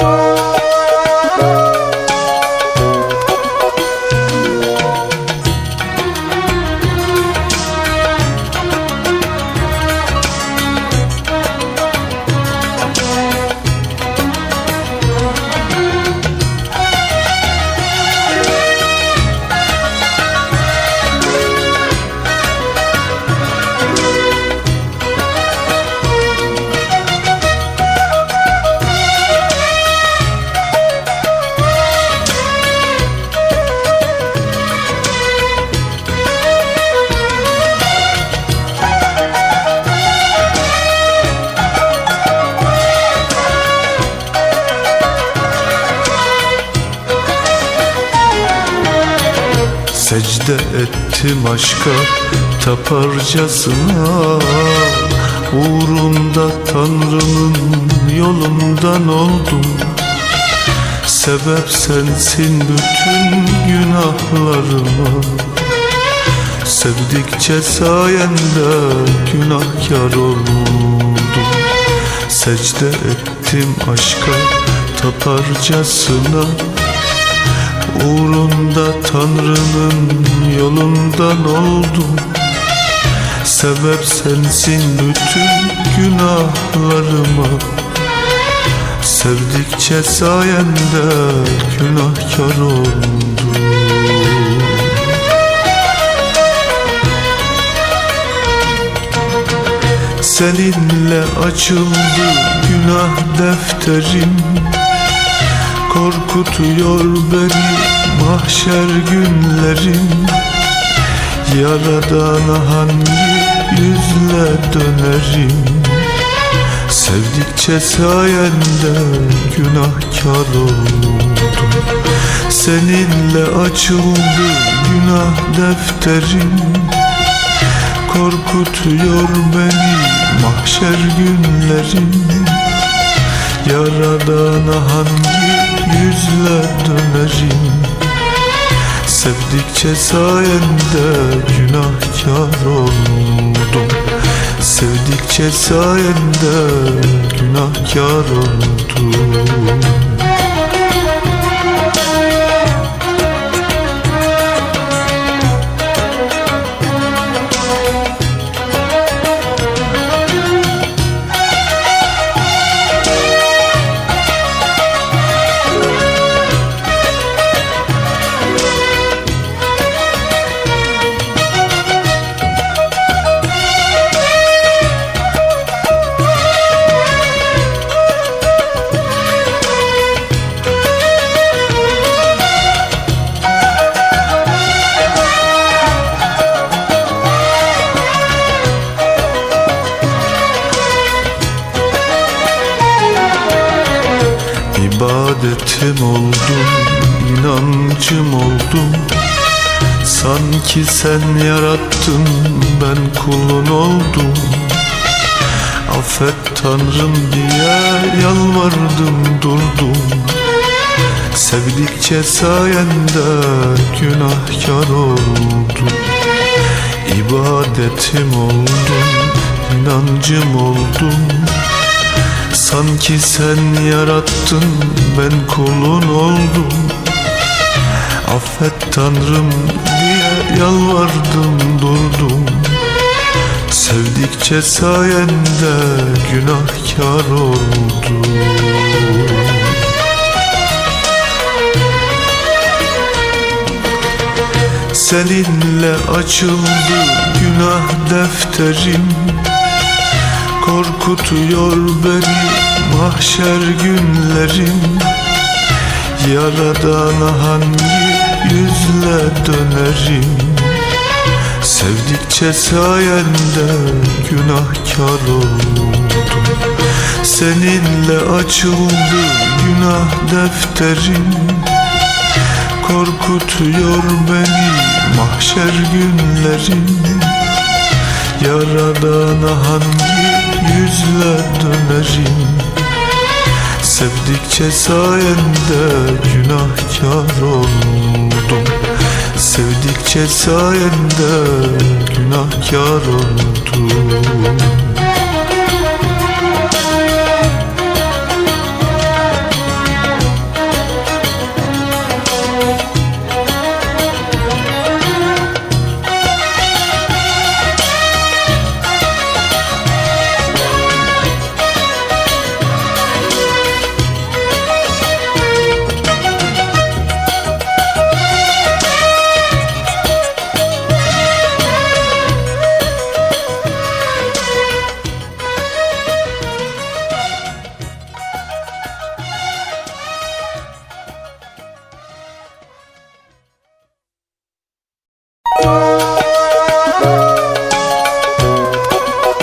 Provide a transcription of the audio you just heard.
Música Secde ettim aşka taparcasına. Uğrunda Tanrı'nın yolundan oldum. Sebep sensin bütün günahlarıma. Sevdikçe sayende günahkar oldum. Secde ettim aşka taparcasına Uğrunda Tanrı'nın yolundan oldum Sebep sensin bütün günahlarıma. Sevdikçe sayende günahkar oldum. Seninle açıldı günah defterim Korkutuyor beni mahşer günlerim. Yaradana hangi yüzle dönerim? Sevdikçe sayende günahkar oldum. Seninle açıldı günah defterim. Korkutuyor beni mahşer günlerim Yaradana hangi yüzle dönerim? Sevdikçe sayende günahkar oldum. Sevdikçe sayende günahkar oldum İbadetim oldum, inancım oldum Sanki sen yarattın, ben kulun oldum. Affet Tanrım diye yalvardım durdum. Sevdikçe sayende günahkar oldum. İbadetim oldum, inancım oldum Sanki sen yarattın ben kulun oldum. Affet Tanrım diye yalvardım durdum. Sevdikçe sayende günahkar oldum. Seninle açıldı günah defterim Korkutuyor beni mahşer günlerim Yaradana hangi yüzle dönerim? Sevdikçe sayende günahkar oldum. Seninle açıldı günah defterim. Korkutuyor beni mahşer günlerim Yaradana hangi yüzle dönerim? Sevdikçe sayende günahkar oldum. Sevdikçe sayende günahkar oldum